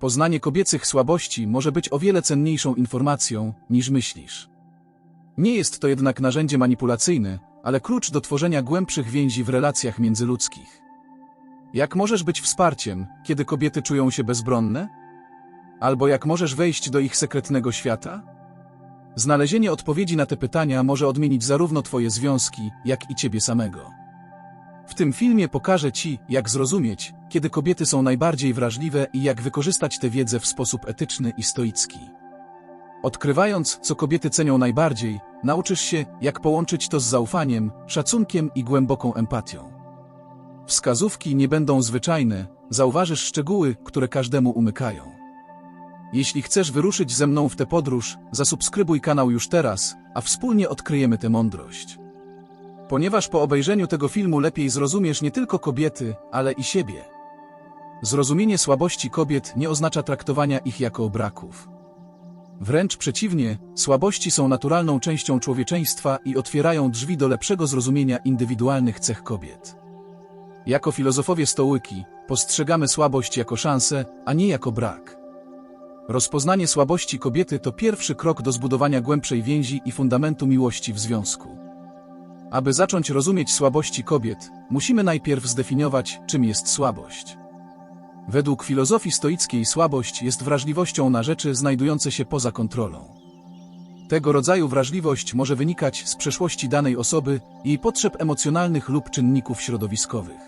Poznanie kobiecych słabości może być o wiele cenniejszą informacją, niż myślisz. Nie jest to jednak narzędzie manipulacyjne, ale klucz do tworzenia głębszych więzi w relacjach międzyludzkich. Jak możesz być wsparciem, kiedy kobiety czują się bezbronne? Albo jak możesz wejść do ich sekretnego świata? Znalezienie odpowiedzi na te pytania może odmienić zarówno Twoje związki, jak i Ciebie samego. W tym filmie pokażę Ci, jak zrozumieć, kiedy kobiety są najbardziej wrażliwe i jak wykorzystać tę wiedzę w sposób etyczny i stoicki. Odkrywając, co kobiety cenią najbardziej, nauczysz się, jak połączyć to z zaufaniem, szacunkiem i głęboką empatią. Wskazówki nie będą zwyczajne, zauważysz szczegóły, które każdemu umykają. Jeśli chcesz wyruszyć ze mną w tę podróż, zasubskrybuj kanał już teraz, a wspólnie odkryjemy tę mądrość. Ponieważ po obejrzeniu tego filmu lepiej zrozumiesz nie tylko kobiety, ale i siebie. Zrozumienie słabości kobiet nie oznacza traktowania ich jako braków. Wręcz przeciwnie, słabości są naturalną częścią człowieczeństwa i otwierają drzwi do lepszego zrozumienia indywidualnych cech kobiet. Jako filozofowie stołyki, postrzegamy słabość jako szansę, a nie jako brak. Rozpoznanie słabości kobiety to pierwszy krok do zbudowania głębszej więzi i fundamentu miłości w związku. Aby zacząć rozumieć słabości kobiet, musimy najpierw zdefiniować, czym jest słabość. Według filozofii stoickiej słabość jest wrażliwością na rzeczy znajdujące się poza kontrolą. Tego rodzaju wrażliwość może wynikać z przeszłości danej osoby, jej potrzeb emocjonalnych lub czynników środowiskowych.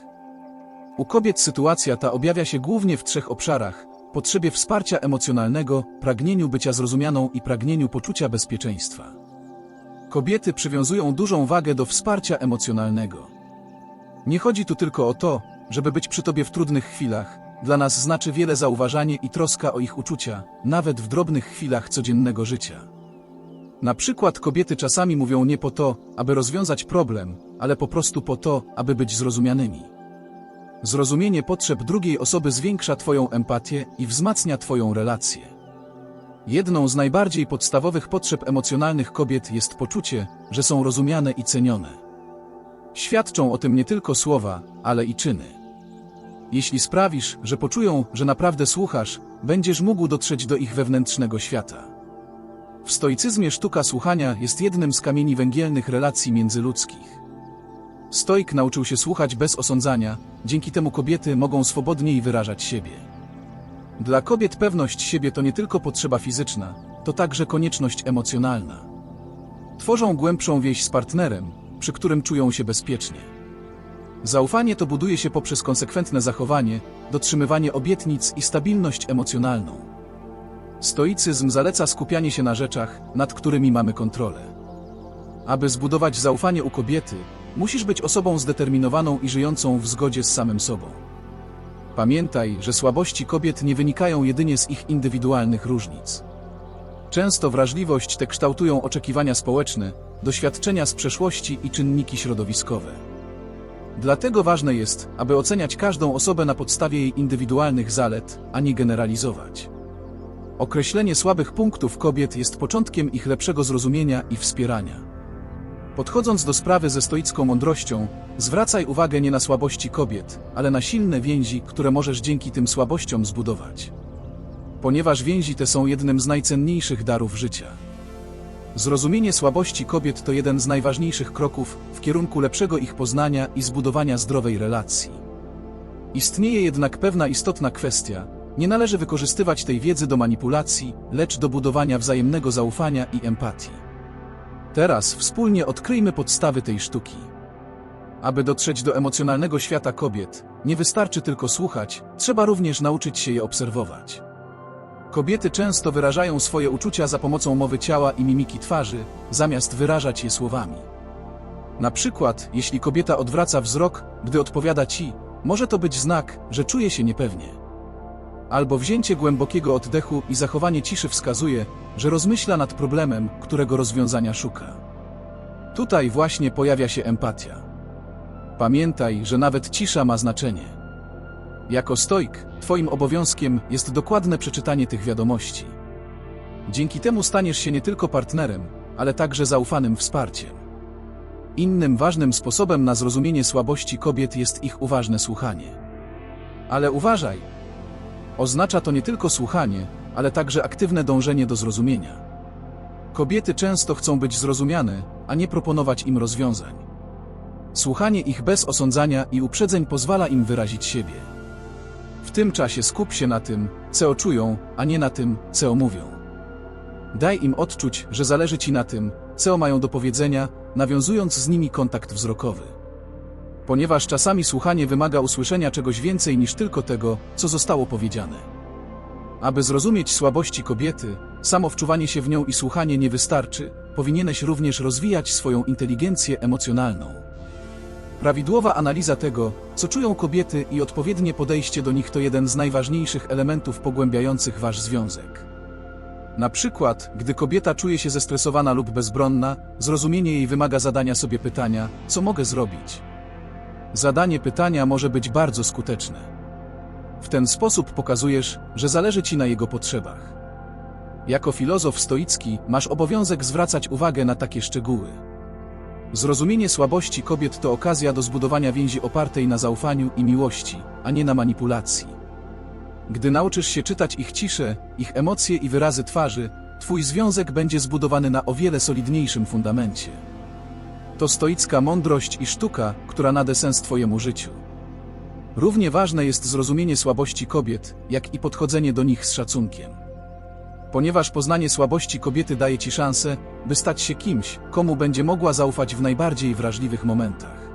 U kobiet sytuacja ta objawia się głównie w trzech obszarach: potrzebie wsparcia emocjonalnego, pragnieniu bycia zrozumianą i pragnieniu poczucia bezpieczeństwa. Kobiety przywiązują dużą wagę do wsparcia emocjonalnego. Nie chodzi tu tylko o to, żeby być przy tobie w trudnych chwilach. Dla nas znaczy wiele zauważanie i troska o ich uczucia, nawet w drobnych chwilach codziennego życia. Na przykład kobiety czasami mówią nie po to, aby rozwiązać problem, ale po prostu po to, aby być zrozumianymi. Zrozumienie potrzeb drugiej osoby zwiększa Twoją empatię i wzmacnia Twoją relację. Jedną z najbardziej podstawowych potrzeb emocjonalnych kobiet jest poczucie, że są rozumiane i cenione. Świadczą o tym nie tylko słowa, ale i czyny. Jeśli sprawisz, że poczują, że naprawdę słuchasz, będziesz mógł dotrzeć do ich wewnętrznego świata. W stoicyzmie sztuka słuchania jest jednym z kamieni węgielnych relacji międzyludzkich. Stoik nauczył się słuchać bez osądzania, dzięki temu kobiety mogą swobodniej wyrażać siebie. Dla kobiet pewność siebie to nie tylko potrzeba fizyczna, to także konieczność emocjonalna. Tworzą głębszą więź z partnerem, przy którym czują się bezpiecznie. Zaufanie to buduje się poprzez konsekwentne zachowanie, dotrzymywanie obietnic i stabilność emocjonalną. Stoicyzm zaleca skupianie się na rzeczach, nad którymi mamy kontrolę. Aby zbudować zaufanie u kobiety, musisz być osobą zdeterminowaną i żyjącą w zgodzie z samym sobą. Pamiętaj, że słabości kobiet nie wynikają jedynie z ich indywidualnych różnic. Często wrażliwość tę kształtują oczekiwania społeczne, doświadczenia z przeszłości i czynniki środowiskowe. Dlatego ważne jest, aby oceniać każdą osobę na podstawie jej indywidualnych zalet, a nie generalizować. Określenie słabych punktów kobiet jest początkiem ich lepszego zrozumienia i wspierania. Podchodząc do sprawy ze stoicką mądrością, zwracaj uwagę nie na słabości kobiet, ale na silne więzi, które możesz dzięki tym słabościom zbudować. Ponieważ więzi te są jednym z najcenniejszych darów życia. Zrozumienie słabości kobiet to jeden z najważniejszych kroków w kierunku lepszego ich poznania i zbudowania zdrowej relacji. Istnieje jednak pewna istotna kwestia. Nie należy wykorzystywać tej wiedzy do manipulacji, lecz do budowania wzajemnego zaufania i empatii. Teraz wspólnie odkryjmy podstawy tej sztuki. Aby dotrzeć do emocjonalnego świata kobiet, nie wystarczy tylko słuchać, trzeba również nauczyć się je obserwować. Kobiety często wyrażają swoje uczucia za pomocą mowy ciała i mimiki twarzy, zamiast wyrażać je słowami. Na przykład, jeśli kobieta odwraca wzrok, gdy odpowiada ci, może to być znak, że czuje się niepewnie. Albo wzięcie głębokiego oddechu i zachowanie ciszy wskazuje, że rozmyśla nad problemem, którego rozwiązania szuka. Tutaj właśnie pojawia się empatia. Pamiętaj, że nawet cisza ma znaczenie. Jako stoik, Twoim obowiązkiem jest dokładne przeczytanie tych wiadomości. Dzięki temu staniesz się nie tylko partnerem, ale także zaufanym wsparciem. Innym ważnym sposobem na zrozumienie słabości kobiet jest ich uważne słuchanie. Ale uważaj! Oznacza to nie tylko słuchanie, ale także aktywne dążenie do zrozumienia. Kobiety często chcą być zrozumiane, a nie proponować im rozwiązań. Słuchanie ich bez osądzania i uprzedzeń pozwala im wyrazić siebie. W tym czasie skup się na tym, co czują, a nie na tym, co mówią. Daj im odczuć, że zależy ci na tym, co mają do powiedzenia, nawiązując z nimi kontakt wzrokowy. Ponieważ czasami słuchanie wymaga usłyszenia czegoś więcej niż tylko tego, co zostało powiedziane. Aby zrozumieć słabości kobiety, samo wczuwanie się w nią i słuchanie nie wystarczy, powinieneś również rozwijać swoją inteligencję emocjonalną. Prawidłowa analiza tego, co czują kobiety i odpowiednie podejście do nich to jeden z najważniejszych elementów pogłębiających wasz związek. Na przykład, gdy kobieta czuje się zestresowana lub bezbronna, zrozumienie jej wymaga zadania sobie pytania, co mogę zrobić? Zadanie pytania może być bardzo skuteczne. W ten sposób pokazujesz, że zależy ci na jego potrzebach. Jako filozof stoicki masz obowiązek zwracać uwagę na takie szczegóły. Zrozumienie słabości kobiet to okazja do zbudowania więzi opartej na zaufaniu i miłości, a nie na manipulacji. Gdy nauczysz się czytać ich ciszę, ich emocje i wyrazy twarzy, twój związek będzie zbudowany na o wiele solidniejszym fundamencie. To stoicka mądrość i sztuka, która nade sens twojemu życiu. Równie ważne jest zrozumienie słabości kobiet, jak i podchodzenie do nich z szacunkiem. Ponieważ poznanie słabości kobiety daje ci szansę, by stać się kimś, komu będzie mogła zaufać w najbardziej wrażliwych momentach.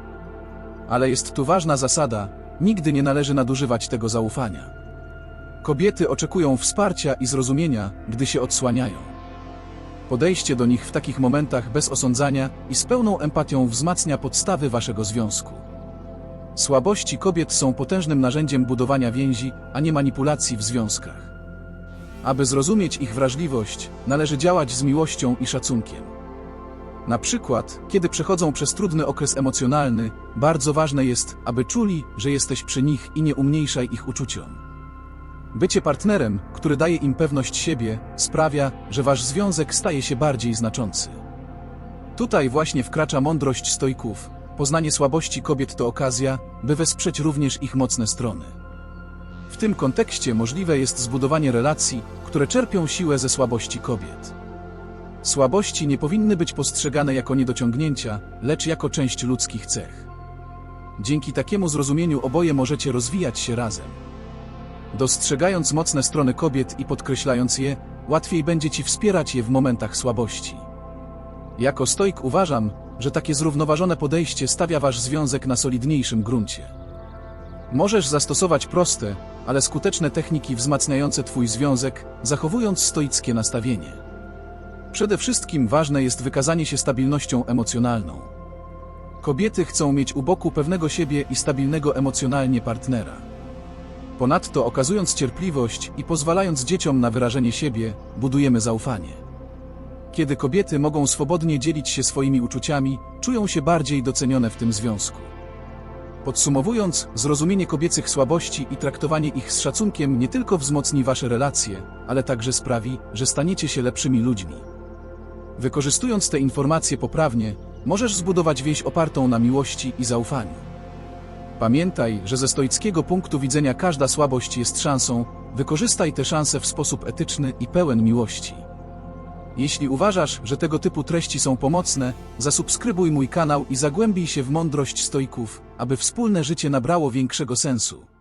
Ale jest tu ważna zasada: nigdy nie należy nadużywać tego zaufania. Kobiety oczekują wsparcia i zrozumienia, gdy się odsłaniają. Podejście do nich w takich momentach bez osądzania i z pełną empatią wzmacnia podstawy waszego związku. Słabości kobiet są potężnym narzędziem budowania więzi, a nie manipulacji w związkach. Aby zrozumieć ich wrażliwość, należy działać z miłością i szacunkiem. Na przykład, kiedy przechodzą przez trudny okres emocjonalny, bardzo ważne jest, aby czuli, że jesteś przy nich i nie umniejszaj ich uczuciom. Bycie partnerem, który daje im pewność siebie, sprawia, że wasz związek staje się bardziej znaczący. Tutaj właśnie wkracza mądrość stojków. Poznanie słabości kobiet to okazja, by wesprzeć również ich mocne strony. W tym kontekście możliwe jest zbudowanie relacji, które czerpią siłę ze słabości kobiet. Słabości nie powinny być postrzegane jako niedociągnięcia, lecz jako część ludzkich cech. Dzięki takiemu zrozumieniu oboje możecie rozwijać się razem. Dostrzegając mocne strony kobiet i podkreślając je, łatwiej będzie ci wspierać je w momentach słabości. Jako stoik uważam, że takie zrównoważone podejście stawia wasz związek na solidniejszym gruncie. Możesz zastosować proste, ale skuteczne techniki wzmacniające twój związek, zachowując stoickie nastawienie. Przede wszystkim ważne jest wykazanie się stabilnością emocjonalną. Kobiety chcą mieć u boku pewnego siebie i stabilnego emocjonalnie partnera. Ponadto okazując cierpliwość i pozwalając dzieciom na wyrażenie siebie, budujemy zaufanie. Kiedy kobiety mogą swobodnie dzielić się swoimi uczuciami, czują się bardziej docenione w tym związku. Podsumowując, zrozumienie kobiecych słabości i traktowanie ich z szacunkiem nie tylko wzmocni wasze relacje, ale także sprawi, że staniecie się lepszymi ludźmi. Wykorzystując te informacje poprawnie, możesz zbudować więź opartą na miłości i zaufaniu. Pamiętaj, że ze stoickiego punktu widzenia każda słabość jest szansą, wykorzystaj tę szansę w sposób etyczny i pełen miłości. Jeśli uważasz, że tego typu treści są pomocne, zasubskrybuj mój kanał i zagłębij się w mądrość stoików, aby wspólne życie nabrało większego sensu.